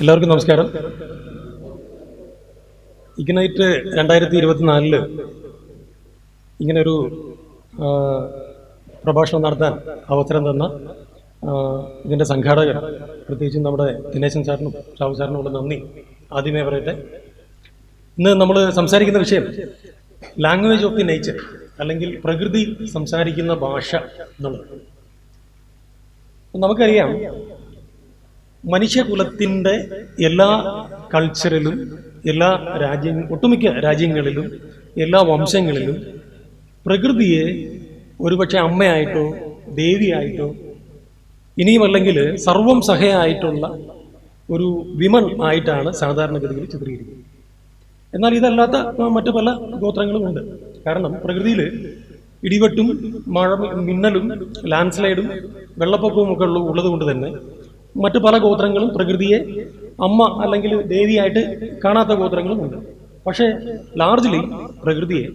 എല്ലാവർക്കും നമസ്കാരം. ഇഗ്നൈറ്റ് രണ്ടായിരത്തി ഇരുപത്തിനാലിൽ ഇങ്ങനൊരു പ്രഭാഷണം നടത്താൻ അവസരം തന്ന ഇതിന്റെ സംഘാടകർ പ്രത്യേകിച്ചും നമ്മുടെ ദിനേശൻ സാറിനും ഷാവു സാറിനുമുള്ള നന്ദി ആദ്യമേ പറയട്ടെ. ഇന്ന് നമ്മൾ സംസാരിക്കുന്ന വിഷയം ലാംഗ്വേജ് ഓഫ് ദി നേച്ചർ അല്ലെങ്കിൽ പ്രകൃതി സംസാരിക്കുന്ന ഭാഷ എന്നുള്ളത് നമുക്കറിയാം മനുഷ്യകുലത്തിന്റെ എല്ലാ കൾച്ചറിലും എല്ലാ രാജ്യ ഒട്ടുമിക്ക രാജ്യങ്ങളിലും എല്ലാ വംശങ്ങളിലും പ്രകൃതിയെ ഒരുപക്ഷെ അമ്മയായിട്ടോ ദേവിയായിട്ടോ ഇനിയുമല്ലെങ്കിൽ സർവം സഹയായിട്ടുള്ള ഒരു വിമൺ ആയിട്ടാണ് സാധാരണഗതിയിൽ ചിത്രീകരിക്കുന്നത്. എന്നാൽ ഇതല്ലാത്ത മറ്റു പല ഗോത്രങ്ങളും ഉണ്ട്. കാരണം പ്രകൃതിയിൽ ഇടിവെട്ടും മഴ മിന്നലും ലാൻഡ് സ്ലൈഡും വെള്ളപ്പൊക്കവും ഒക്കെ ഉള്ള- ഉള്ളത് കൊണ്ട് തന്നെ മറ്റു പല ഗോത്രങ്ങളും പ്രകൃതിയെ അമ്മ അല്ലെങ്കിൽ ദേവിയായിട്ട് കാണാത്ത ഗോത്രങ്ങളും ഉണ്ട്. പക്ഷേ ലാർജ്ലി പ്രകൃതിയെ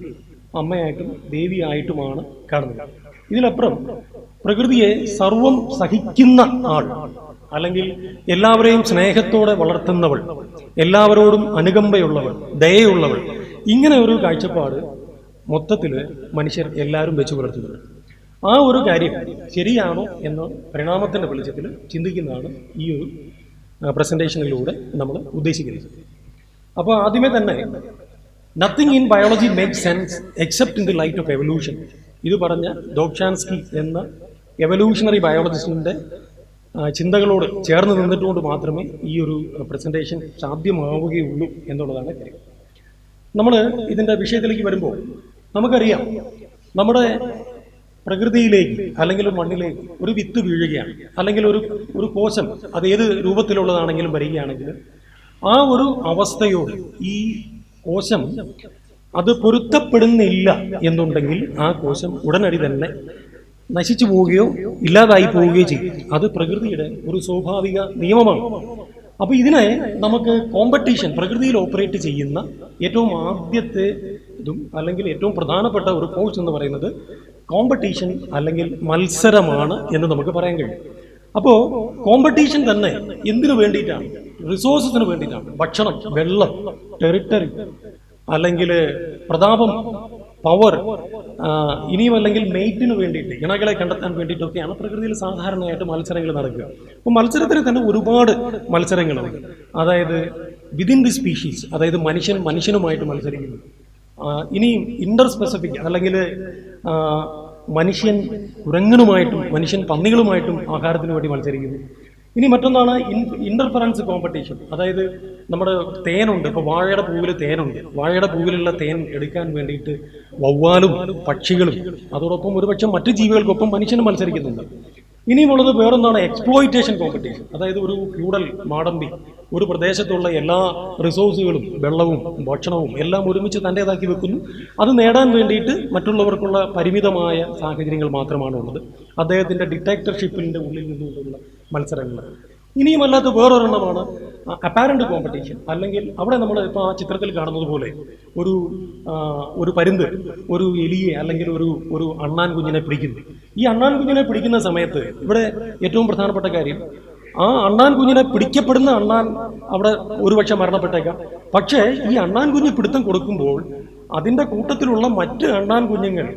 അമ്മയായിട്ടും ദേവിയായിട്ടുമാണ് കാണുന്നത്. ഇതിലപ്പുറം പ്രകൃതിയെ സർവം സഹിക്കുന്ന ആൾ അല്ലെങ്കിൽ എല്ലാവരെയും സ്നേഹത്തോടെ വളർത്തുന്നവൾ എല്ലാവരോടും അനുകമ്പയുള്ളവൾ ദയയുള്ളവൾ ഇങ്ങനെ ഒരു കാഴ്ചപ്പാട് മൊത്തത്തിൽ മനുഷ്യർ എല്ലാവരും വെച്ച് പുലർത്തുന്നുണ്ട്. ആ ഒരു കാര്യം ശരിയാണോ എന്ന് പരിണാമത്തിന്റെ വെളിച്ചത്തിൽ ചിന്തിക്കുന്നതാണ് ഈ ഒരു പ്രസന്റേഷനിലൂടെ നമ്മൾ ഉദ്ദേശിക്കുന്നത്. അപ്പോൾ ആദ്യമേ തന്നെ nothing in biology make sense except in the light of evolution ഇത് പറഞ്ഞ ദോക്ഷാൻസ്കി എന്ന എവല്യൂഷണറി ബയോളജിസ്റ്റിന്റെ ചിന്തകളോട് ചേർന്ന് നിന്നിട്ടുകൊണ്ട് മാത്രമേ ഈ ഒരു പ്രസന്റേഷൻ സാധ്യമാവുകയുള്ളൂ എന്നുള്ളതാണ് കാര്യം. നമ്മൾ ഇതിന്റെ വിഷയത്തിലേക്ക് വരുമ്പോൾ നമുക്കറിയാം നമ്മുടെ പ്രകൃതിയിലേക്ക് അല്ലെങ്കിൽ മണ്ണിലേക്ക് ഒരു വിത്ത് വീഴുകയാണ്. അല്ലെങ്കിൽ ഒരു ഒരു കോശം അത് ഏത് രൂപത്തിലുള്ളതാണെങ്കിലും വരികയാണെങ്കിൽ ആ ഒരു അവസ്ഥയോട് ഈ കോശം അത് പൊരുത്തപ്പെടുന്നില്ല എന്നുണ്ടെങ്കിൽ ആ കോശം ഉടനടി തന്നെ നശിച്ചു പോവുകയോ ഇല്ലാതായി പോവുകയോ ചെയ്യും. അത് പ്രകൃതിയുടെ ഒരു സ്വാഭാവിക നിയമമാണ്. അപ്പോൾ ഇതിനെ നമുക്ക് കോമ്പറ്റീഷൻ പ്രകൃതിയിൽ ഓപ്പറേറ്റ് ചെയ്യുന്ന ഏറ്റവും ആദ്യത്തെ ഇതും അല്ലെങ്കിൽ ഏറ്റവും പ്രധാനപ്പെട്ട ഒരു ഫോഴ്സ് എന്ന് പറയുന്നത് കോമ്പറ്റീഷൻ അല്ലെങ്കിൽ മത്സരമാണ് എന്ന് നമുക്ക് പറയാൻ കഴിയും. അപ്പോൾ കോമ്പറ്റീഷൻ തന്നെ എന്തിനു വേണ്ടിയിട്ടാണ്? റിസോഴ്സസിന് വേണ്ടിയിട്ടാണ്. ഭക്ഷണം വെള്ളം ടെറിട്ടറി അല്ലെങ്കിൽ പ്രതാപം പവർ ഇനിയും അല്ലെങ്കിൽ മെയ്റ്റിന് വേണ്ടിയിട്ട് ഇണകളെ കണ്ടെത്താൻ വേണ്ടിയിട്ടൊക്കെയാണ് പ്രകൃതിയിൽ സാധാരണയായിട്ട് മത്സരങ്ങൾ നടക്കുക. അപ്പോൾ മത്സരത്തിന് തന്നെ ഒരുപാട് മത്സരങ്ങളുണ്ട്. അതായത് വിതിൻ ദി സ്പീഷീസ് അതായത് മനുഷ്യൻ മനുഷ്യനുമായിട്ട് മത്സരിക്കുന്നു. ഇനിയും ഇന്റർ സ്പെസിഫിക് അല്ലെങ്കിൽ മനുഷ്യൻ കുരങ്ങനുമായിട്ടും മനുഷ്യൻ പന്നികളുമായിട്ടും ആഹാരത്തിന് വേണ്ടി മത്സരിക്കുന്നു. ഇനി മറ്റൊന്നാണ് ഇന്റർഫറൻസ് കോമ്പറ്റീഷൻ അതായത് നമ്മുടെ തേനുണ്ട്. ഇപ്പോൾ വാഴയുടെ പൂവിൽ തേനുണ്ട്. വാഴയുടെ പൂവിലുള്ള തേൻ എടുക്കാൻ വേണ്ടിയിട്ട് വവ്വാലും പക്ഷികളും അതോടൊപ്പം ഒരുപക്ഷെ മറ്റു ജീവികൾക്കൊപ്പം മനുഷ്യനും മത്സരിക്കുന്നുണ്ട്. ഇനിയുമുള്ളത് വേറൊന്നാണ് എക്സ്പ്ലോയിറ്റേഷൻ കോമ്പറ്റീഷൻ അതായത് ഒരു ഫ്യൂഡൽ മാടമ്പി ഒരു പ്രദേശത്തുള്ള എല്ലാ റിസോഴ്സുകളും വെള്ളവും ഭക്ഷണവും എല്ലാം ഒരുമിച്ച് തന്റേതാക്കി വെക്കുന്നു. അത് നേടാൻ വേണ്ടിയിട്ട് മറ്റുള്ളവർക്കുള്ള പരിമിതമായ സാഹചര്യങ്ങൾ മാത്രമാണ് ഉള്ളത് അദ്ദേഹത്തിന്റെ ഡിറ്റക്ടർഷിപ്പിന്റെ ഉള്ളിൽ നിന്നുകൊണ്ടുള്ള മത്സരങ്ങൾ. ഇനിയുമല്ലാത്ത വേറൊരെണ്ണമാണ് അപ്പാരന്റ് കോമ്പറ്റീഷൻ അല്ലെങ്കിൽ അവിടെ നമ്മൾ ഇപ്പോൾ ആ ചിത്രത്തിൽ കാണുന്നത് പോലെ ഒരു ഒരു പരുന്ത് ഒരു എലിയെ അല്ലെങ്കിൽ ഒരു ഒരു അണ്ണാൻ കുഞ്ഞിനെ പിടിക്കുന്നു. ഈ അണ്ണാൻ കുഞ്ഞിനെ പിടിക്കുന്ന സമയത്ത് ഇവിടെ ഏറ്റവും പ്രധാനപ്പെട്ട കാര്യം ആ അണ്ണാൻ കുഞ്ഞിനെ പിടിക്കപ്പെടുന്ന അണ്ണാൻ അവിടെ ഒരുപക്ഷെ മരണപ്പെട്ടേക്കാം. പക്ഷേ ഈ അണ്ണാൻ കുഞ്ഞ് പിടുത്തം കൊടുക്കുമ്പോൾ അതിന്റെ കൂട്ടത്തിലുള്ള മറ്റ് അണ്ണാൻ കുഞ്ഞുങ്ങൾ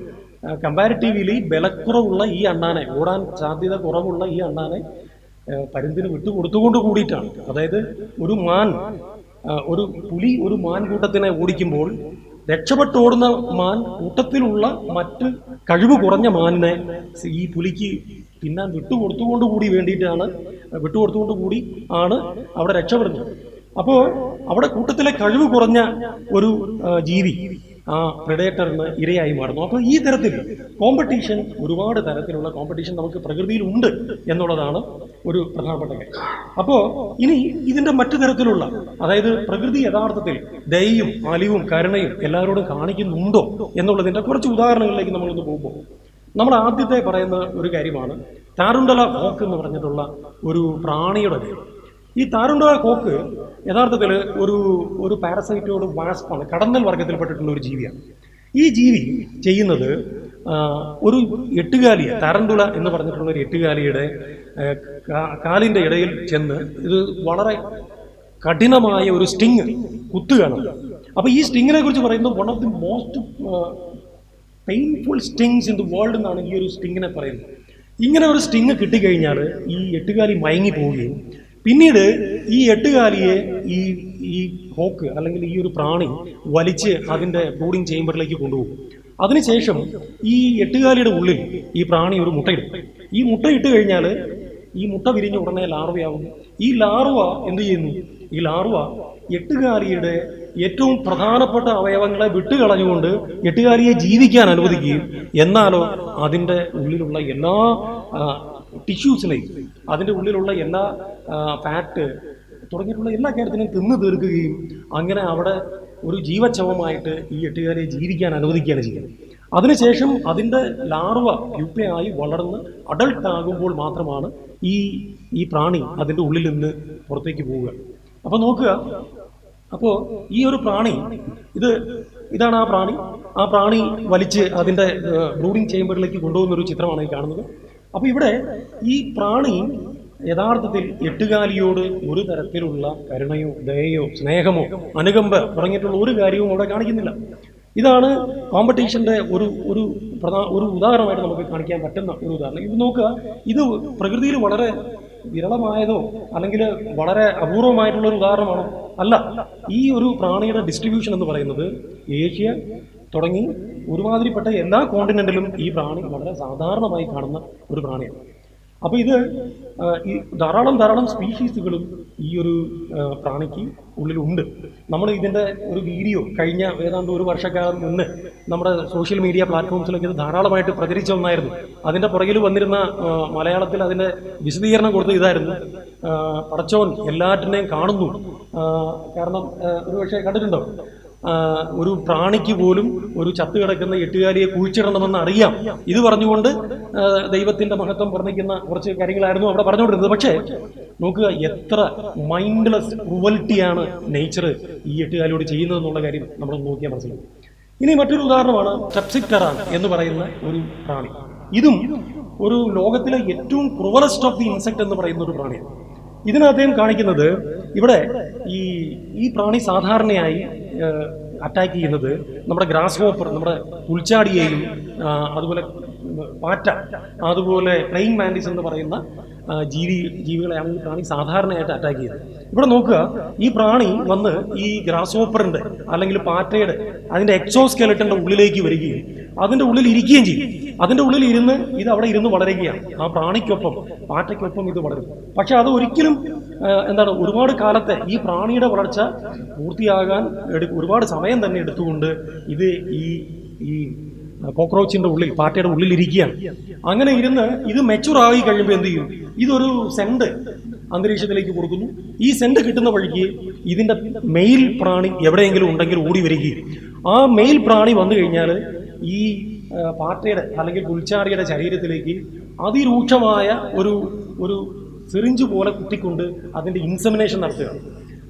കമ്പാരിറ്റീവ്ലി ബലക്കുറവുള്ള ഈ അണ്ണാനെ ഓടാൻ സാധ്യത കുറവുള്ള ഈ അണ്ണാനെ പരുന്തിന് വിട്ടുകൊടുത്തുകൊണ്ട് കൂടിയിട്ടാണ്. അതായത് ഒരു മാൻ ഒരു പുലി ഒരു മാൻ കൂട്ടത്തിനെ ഓടിക്കുമ്പോൾ രക്ഷപ്പെട്ടോടുന്ന മാൻ കൂട്ടത്തിലുള്ള മറ്റ് കഴിവ് കുറഞ്ഞ മാനിനെ ഈ പുലിക്ക് തിന്നാൻ വിട്ടുകൊടുത്തുകൊണ്ട് കൂടി വേണ്ടിയിട്ടാണ് വിട്ടുകൊടുത്തുകൊണ്ട് കൂടി ആണ് അവിടെ രക്ഷപ്പെടുന്നത്. അപ്പോൾ അവിടെ കൂട്ടത്തിലെ കഴിവ് കുറഞ്ഞ ഒരു ജീവി ആ പ്രിഡേറ്ററിന് ഇരയായി മാറുന്നു. അപ്പോൾ ഈ തരത്തിൽ കോമ്പറ്റീഷൻ ഒരുപാട് തരത്തിലുള്ള കോമ്പറ്റീഷൻ നമുക്ക് പ്രകൃതിയിൽ ഉണ്ട് എന്നുള്ളതാണ് ഒരു പ്രധാനപ്പെട്ട കാര്യം. അപ്പോൾ ഇനി ഇതിന്റെ മറ്റു തരത്തിലുള്ള അതായത് പ്രകൃതി യഥാർത്ഥത്തിൽ ദയയും അലിവും കരുണയും എല്ലാവരോടും കാണിക്കുന്നുണ്ടോ എന്നുള്ളതിന്റെ കുറച്ച് ഉദാഹരണങ്ങളിലേക്ക് നമ്മളൊന്ന് പോകുമ്പോൾ. നമ്മൾ ആദ്യത്തെ പറയുന്ന ഒരു കാര്യമാണ് താരുണ്ടല കോക്ക് എന്ന് പറഞ്ഞിട്ടുള്ള ഒരു പ്രാണിയുടെ പേര്. ഈ താരുണ്ടല കോക്ക് യഥാർത്ഥത്തിൽ ഒരു ഒരു പാരസൈറ്റോട് വാസ്പാണ് കടന്നൽ വർഗത്തിൽപ്പെട്ടിട്ടുള്ള ഒരു ജീവിയാണ്. ഈ ജീവി ചെയ്യുന്നത് ഒരു എട്ടുകാലിയ താരണ്ടുള എന്ന് പറഞ്ഞിട്ടുള്ള ഒരു എട്ടുകാലിയുടെ കാലിന്റെ ഇടയിൽ ചെന്ന് ഇത് വളരെ കഠിനമായ ഒരു സ്റ്റിങ് കുത്തുകയാണ്. അപ്പോൾ ഈ സ്റ്റിങ്ങിനെ കുറിച്ച് പറയുന്നത് one of the most painful stings in the world എന്നാണ് ഈ ഒരു സ്റ്റിങ്ങിനെ പറയുന്നത്. ഇങ്ങനെ ഒരു സ്റ്റിങ് കിട്ടിക്കഴിഞ്ഞാൽ ഈ എട്ടുകാലി മയങ്ങി പോവുകയും. പിന്നീട് ഈ എട്ടുകാലിയെ ഈ ഈ ഹോക്ക് അല്ലെങ്കിൽ ഈ ഒരു പ്രാണി വലിച്ച് അതിന്റെ ബ്രൂഡിങ് ചേംബറിലേക്ക് കൊണ്ടുപോകും. അതിനുശേഷം ഈ എട്ടുകാലിയുടെ ഉള്ളിൽ ഈ പ്രാണി ഒരു മുട്ടയിടും ഈ മുട്ടയിട്ട് കഴിഞ്ഞാൽ ഈ മുട്ട വിരിഞ്ഞ ഉടനെ ലാർവയാവും ഈ ലാർവ എന്ത് ചെയ്യുന്നു? ഈ ലാർവ എട്ടുകാലിയുടെ ഏറ്റവും പ്രധാനപ്പെട്ട അവയവങ്ങളെ വിട്ടുകളഞ്ഞുകൊണ്ട് എട്ടുകാരിയെ ജീവിക്കാൻ അനുവദിക്കുകയും എന്നാലോ അതിന്റെ ഉള്ളിലുള്ള എല്ലാ ടിഷ്യൂസിനെയും അതിന്റെ ഉള്ളിലുള്ള എല്ലാ ഫാറ്റ് തുടങ്ങിയിട്ടുള്ള എല്ലാ കാര്യത്തിനും തിന്നു തീർക്കുകയും അങ്ങനെ അവിടെ ഒരു ജീവച്ഛവമായിട്ട് ഈ എട്ടുകാരിയെ ജീവിക്കാൻ അനുവദിക്കുകയാണ് ചെയ്യുന്നത്. അതിനുശേഷം അതിന്റെ ലാർവ യുപ്പയായി വളർന്ന് അഡൾട്ട് ആകുമ്പോൾ മാത്രമാണ് ഈ ഈ പ്രാണി അതിന്റെ ഉള്ളിൽ നിന്ന് പുറത്തേക്ക് പോവുക. അപ്പോൾ നോക്കുക അപ്പോൾ ഈ ഒരു പ്രാണി ഇത് ഇതാണ് ആ പ്രാണി. ആ പ്രാണി വലിച്ച് അതിന്റെ ബ്രൂഡിംഗ് ചേമ്പറിലേക്ക് കൊണ്ടുപോകുന്ന ഒരു ചിത്രമാണ് ഈ കാണുന്നത്. അപ്പോൾ ഇവിടെ ഈ പ്രാണി യഥാർത്ഥത്തിൽ എട്ടുകാലിയോട് ഒരു തരത്തിലുള്ള കരുണയോ ദയയോ സ്നേഹമോ അനുകമ്പ തുടങ്ങിയിട്ടുള്ള ഒരു കാര്യവും അവിടെ കാണിക്കുന്നില്ല. ഇതാണ് കോമ്പറ്റീഷന്റെ ഒരു ഒരു പ്രധാന ഒരു ഉദാഹരണമായിട്ട് നമുക്ക് കാണിക്കാൻ പറ്റുന്ന ഒരു ഉദാഹരണം. ഇത് നോക്കുക ഇത് പ്രകൃതിയിൽ വളരെ വിരളമായതോ അല്ലെങ്കിൽ വളരെ അപൂർവമായിട്ടുള്ള ഒരു ഉദാഹരണമാണോ? അല്ല. ഈ ഒരു പ്രാണിയുടെ ഡിസ്ട്രിബ്യൂഷൻ എന്ന് പറയുന്നത് ഏഷ്യ തുടങ്ങി ഒരുമാതിരിപ്പെട്ട എല്ലാ കോണ്ടിനെന്റിലും ഈ പ്രാണി വളരെ സാധാരണമായി കാണുന്ന ഒരു പ്രാണിയാണ്. അപ്പോൾ ഇത് ഈ ധാരാളം ധാരാളം സ്പീഷീസുകളും ഈ ഒരു പ്രാണിക്ക് ഉള്ളിലുണ്ട്. നമ്മൾ ഇതിന്റെ ഒരു വീഡിയോ കഴിഞ്ഞ ഏതാണ്ട് ഒരു വർഷക്കാലം നിന്ന് നമ്മുടെ സോഷ്യൽ മീഡിയ പ്ലാറ്റ്ഫോംസിലൊക്കെ ഇത് ധാരാളമായിട്ട് പ്രചരിച്ച ഒന്നായിരുന്നു. അതിന്റെ പുറകിൽ വന്നിരുന്ന മലയാളത്തിൽ അതിന്റെ വിശദീകരണം കൊടുത്ത ഇതായിരുന്നു. പടച്ചോൻ എല്ലാറ്റിനെയും കാണുന്നു. കാരണം ഒരു പക്ഷേ കണ്ടിട്ടുണ്ടോ? ഒരു പ്രാണിക്ക് പോലും ഒരു ചത്തു കിടക്കുന്ന എട്ടുകാലിയെ കുഴിച്ചിടണമെന്ന് അറിയാം. ഇത് പറഞ്ഞുകൊണ്ട് ദൈവത്തിന്റെ മഹത്വം വർണിക്കുന്ന കുറച്ച് കാര്യങ്ങളായിരുന്നു അവിടെ പറഞ്ഞുകൊണ്ടിരുന്നത്. പക്ഷേ നോക്കുക എത്ര മൈൻഡ്ലെസ് ക്രുവൽറ്റിയാണ് നേച്ചർ ഈ എട്ടുകാലിയോട് ചെയ്യുന്നത് എന്നുള്ള കാര്യം നമ്മൾ നോക്കിയാൽ മനസ്സിലാവും. ഇനി മറ്റൊരു ഉദാഹരണമാണ് ടെപ്സിക്ടറാൻ എന്ന് പറയുന്ന ഒരു പ്രാണി. ഇതും ഒരു ലോകത്തിലെ ഏറ്റവും ക്രുവലസ്റ്റ് ഓഫ് ദി ഇൻസെക്ട് എന്ന് പറയുന്ന ഒരു പ്രാണിയാണ്. ഇതിനകത്തേം കാണിക്കുന്നത് ഇവിടെ ഈ ഈ പ്രാണി സാധാരണയായി അറ്റാക്ക് ചെയ്യുന്നത് നമ്മുടെ ഗ്രാസ് ഹോപ്പർ നമ്മുടെ പുൽച്ചാടിയെയും അതുപോലെ പാറ്റ അതുപോലെ പ്ലെയിൻ മാൻഡിസ് എന്ന് പറയുന്ന ജീവി ജീവികളെയാണ് ഈ പ്രാണി സാധാരണയായിട്ട് അറ്റാക്ക് ചെയ്യുന്നത്. ഇവിടെ നോക്കുക ഈ പ്രാണി വന്ന് ഈ ഗ്രാസ് ഹോപ്പറിന്റെ അല്ലെങ്കിൽ പാറ്റയുടെ അതിന്റെ എക്സോസ്കെലറ്റന്റെ ഉള്ളിലേക്ക് വരികയും അതിന്റെ ഉള്ളിൽ ഇരിക്കുകയും ചെയ്യും. അതിന്റെ ഉള്ളിൽ ഇരുന്ന് ഇത് അവിടെ ഇരുന്ന് വളരുകയാണ്. ആ പ്രാണിക്കൊപ്പം പാറ്റയ്ക്കൊപ്പം ഇത് വളരും. പക്ഷെ അത് ഒരിക്കലും എന്താണ് ഒരുപാട് കാലത്തെ ഈ പ്രാണിയുടെ വളർച്ച പൂർത്തിയാകാൻ ഒരുപാട് സമയം തന്നെ എടുത്തുകൊണ്ട് ഇത് ഈ ഈ കോക്രോച്ചിന്റെ ഉള്ളിൽ പാറ്റയുടെ ഉള്ളിൽ ഇരിക്കുകയാണ്. അങ്ങനെ ഇരുന്ന് ഇത് മെച്ചുർ ആയി കഴിയുമ്പോൾ എന്ത് ചെയ്യും? ഇതൊരു സെന്റ് അന്തരീക്ഷത്തിലേക്ക് കൊടുക്കുന്നു. ഈ സെന്റ് കിട്ടുന്ന വഴിക്ക് ഇതിന്റെ മെയിൽ പ്രാണി എവിടെയെങ്കിലും ഉണ്ടെങ്കിൽ ഓടി വരികയും ആ മെയിൽ പ്രാണി വന്നു കഴിഞ്ഞാൽ ഈ പാറ്റയുടെ അല്ലെങ്കിൽ പുൽച്ചാറിയുടെ ശരീരത്തിലേക്ക് അതിരൂക്ഷമായ ഒരു ഒരു സിറിഞ്ച് പോലെ കുത്തിക്കൊണ്ട് അതിന്റെ ഇൻസമിനേഷൻ നടത്തുകയാണ്.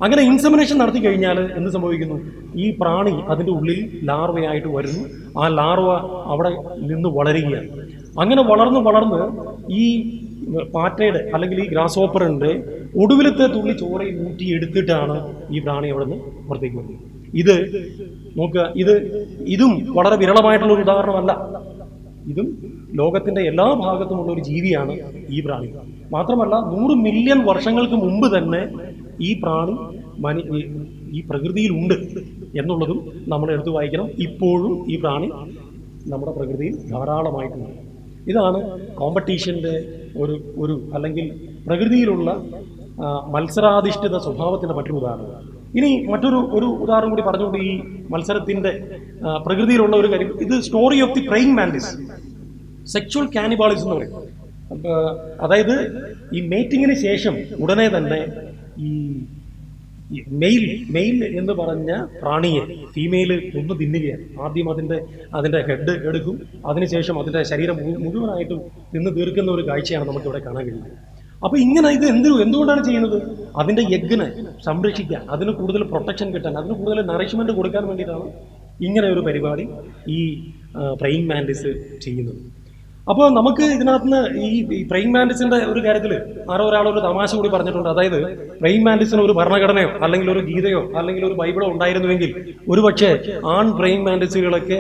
അങ്ങനെ ഇൻസമിനേഷൻ നടത്തി കഴിഞ്ഞാൽ എന്ത് സംഭവിക്കുന്നു? ഈ പ്രാണി അതിന്റെ ഉള്ളിൽ ലാർവയായിട്ട് വരുന്നു. ആ ലാർവ അവിടെ നിന്ന് വളരുകയാണ്. അങ്ങനെ വളർന്ന് വളർന്ന് ഈ പാറ്റയുടെ അല്ലെങ്കിൽ ഈ ഗ്രാസ് ഓപ്പറിന്റെ ഒടുവിലത്തെ തുള്ളി ചോറയിൽ ഊറ്റി എടുത്തിട്ടാണ് ഈ പ്രാണി അവിടെ നിന്ന് പുറത്തേക്ക് വരുന്നത് ഇത് നോക്കുക ഇത് ഇതും വളരെ വിരളമായിട്ടുള്ള ഒരു ഉദാഹരണമല്ല. ഇതും ലോകത്തിന്റെ എല്ലാ ഭാഗത്തുമുള്ള ഒരു ജീവിയാണ് ഈ പ്രാണി. മാത്രമല്ല നൂറ് മില്യൺ വർഷങ്ങൾക്ക് മുമ്പ് തന്നെ ഈ പ്രാണി മനി ഈ- പ്രകൃതിയിലുണ്ട് എന്നുള്ളതും നമ്മൾ എടുത്തു വായിക്കണം. ഇപ്പോഴും ഈ പ്രാണി നമ്മുടെ പ്രകൃതിയിൽ ധാരാളമായിട്ടുണ്ട്. ഇതാണ് കോമ്പറ്റീഷന്റെ ഒരു ഒരു അല്ലെങ്കിൽ പ്രകൃതിയിലുള്ള മത്സരാധിഷ്ഠിത സ്വഭാവത്തിന്റെ മറ്റൊരു ഉദാഹരണം. ഇനി മറ്റൊരു ഒരു ഉദാഹരണം കൂടി പറഞ്ഞുകൊണ്ട് ഈ മത്സരത്തിന്റെ പ്രകൃതിയിലുള്ള ഒരു കാര്യം. ഇത് story of the praying mantis sexual cannibalism എന്ന് പറയും. അതായത് ഈ മേറ്റിങ്ങിന് ശേഷം ഉടനെ തന്നെ ഈ മെയിൽ മെയിൽ എന്ന് പറഞ്ഞ പ്രാണിയെ ഫീമെയിൽ ഒന്ന് തിന്നുകയാണ്. ആദ്യം അതിന്റെ അതിന്റെ ഹെഡ് എടുക്കും. അതിനുശേഷം അതിന്റെ ശരീരം മുഴുവനായിട്ടും തിന്ന് തീർക്കുന്ന ഒരു കാഴ്ചയാണ് നമുക്കിവിടെ കാണാൻ കഴിയുന്നത്. അപ്പോൾ ഇങ്ങനെ ഇത് എന്ത് എന്തുകൊണ്ടാണ് ചെയ്യുന്നത്? അതിന്റെ എഗ്ഗിനെ സംരക്ഷിക്കാൻ അതിന് കൂടുതൽ പ്രൊട്ടക്ഷൻ കിട്ടാൻ അതിന് കൂടുതൽ നറിഷ്മെന്റ് കൊടുക്കാൻ വേണ്ടിയിട്ടാണ് ഇങ്ങനെ ഒരു പരിപാടി ഈ പ്രൈൻ മാൻഡിസ് ചെയ്യുന്നത്. അപ്പോൾ നമുക്ക് ഇതിനകത്ത് നിന്ന് ഈ പ്രൈം മാൻഡിസിന്റെ ഒരു കാര്യത്തിൽ ആരോ ഒരാൾ ഒരു തമാശ കൂടി പറഞ്ഞിട്ടുണ്ട്. അതായത് പ്രൈം മാൻഡിസിന് ഒരു ഭരണഘടനയോ അല്ലെങ്കിൽ ഒരു ഗീതയോ അല്ലെങ്കിൽ ഒരു ബൈബിളോ ഉണ്ടായിരുന്നുവെങ്കിൽ ഒരുപക്ഷെ ആൺ പ്രൈം മാൻഡിസുകളൊക്കെ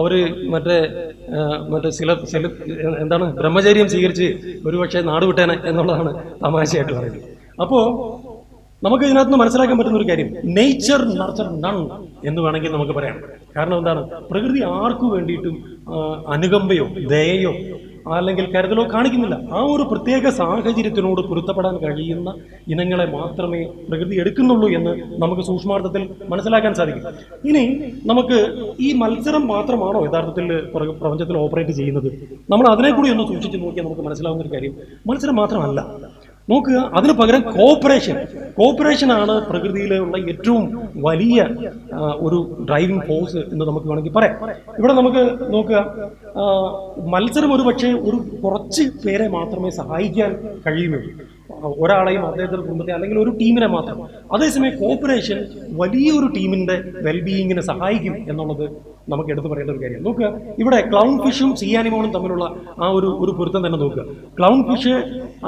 അവർ മറ്റേ മറ്റേ ചില ചില എന്താണ് ബ്രഹ്മചര്യം സ്വീകരിച്ച് ഒരുപക്ഷെ നാടുവിട്ടേനെ എന്നുള്ളതാണ് തമാശയായിട്ട് പറയുന്നത്. അപ്പോൾ നമുക്ക് ഇതിനകത്ത് മനസ്സിലാക്കാൻ പറ്റുന്ന ഒരു കാര്യം നേച്ചർ നർച്ചർ നൺ എന്ന് വേണമെങ്കിൽ നമുക്ക് പറയാം. കാരണം എന്താണ് പ്രകൃതി ആർക്കു വേണ്ടിയിട്ടും അനുകമ്പയോ ദയയോ അല്ലെങ്കിൽ കരുതലോ കാണിക്കുന്നില്ല. ആ ഒരു പ്രത്യേക സാഹചര്യത്തിനോട് പൊരുത്തപ്പെടാൻ കഴിയുന്ന ഇനങ്ങളെ മാത്രമേ പ്രകൃതി എടുക്കുന്നുള്ളൂ എന്ന് നമുക്ക് സൂക്ഷ്മാർത്ഥത്തിൽ മനസ്സിലാക്കാൻ സാധിക്കും. ഇനി നമുക്ക് ഈ മത്സരം മാത്രമാണോ യഥാർത്ഥത്തിൽ പ്രപഞ്ചത്തിൽ ഓപ്പറേറ്റ് ചെയ്യുന്നത്? നമ്മൾ അതിനെ കൂടി ഒന്ന് സൂക്ഷിച്ച് നോക്കിയാൽ നമുക്ക് മനസ്സിലാവുന്ന ഒരു കാര്യം. മത്സരം മാത്രമല്ല. നോക്കുക അതിന് പകരം കോപ്പറേഷൻ ആണ് പ്രകൃതിയിലുള്ള ഏറ്റവും വലിയ ഒരു ഡ്രൈവിംഗ് ഫോഴ്സ് എന്ന് നമുക്ക് വേണമെങ്കിൽ പറയാം. ഇവിടെ നമുക്ക് നോക്കുക മത്സരം ഒരു പക്ഷേ ഒരു കുറച്ച് പേരെ മാത്രമേ സഹായിക്കാൻ കഴിയുമെങ്കിൽ ഒരാളെയും അദ്ദേഹത്തിന്റെ കുടുംബത്തെ അല്ലെങ്കിൽ ഒരു ടീമിനെ മാത്രം. അതേസമയം കോപ്പറേഷൻ വലിയൊരു ടീമിന്റെ വെൽബീയിങ്ങിനെ സഹായിക്കും എന്നുള്ളത് നമുക്ക് എടുത്തു പറയേണ്ട ഒരു കാര്യം നോക്കുക ഇവിടെ ക്ലൗൺ ഫിഷും സീ ആനിമോണും തമ്മിലുള്ള ആ ഒരു ഒരു പൊരുത്തം തന്നെ നോക്കുക. ക്ലൗൺ ഫിഷ്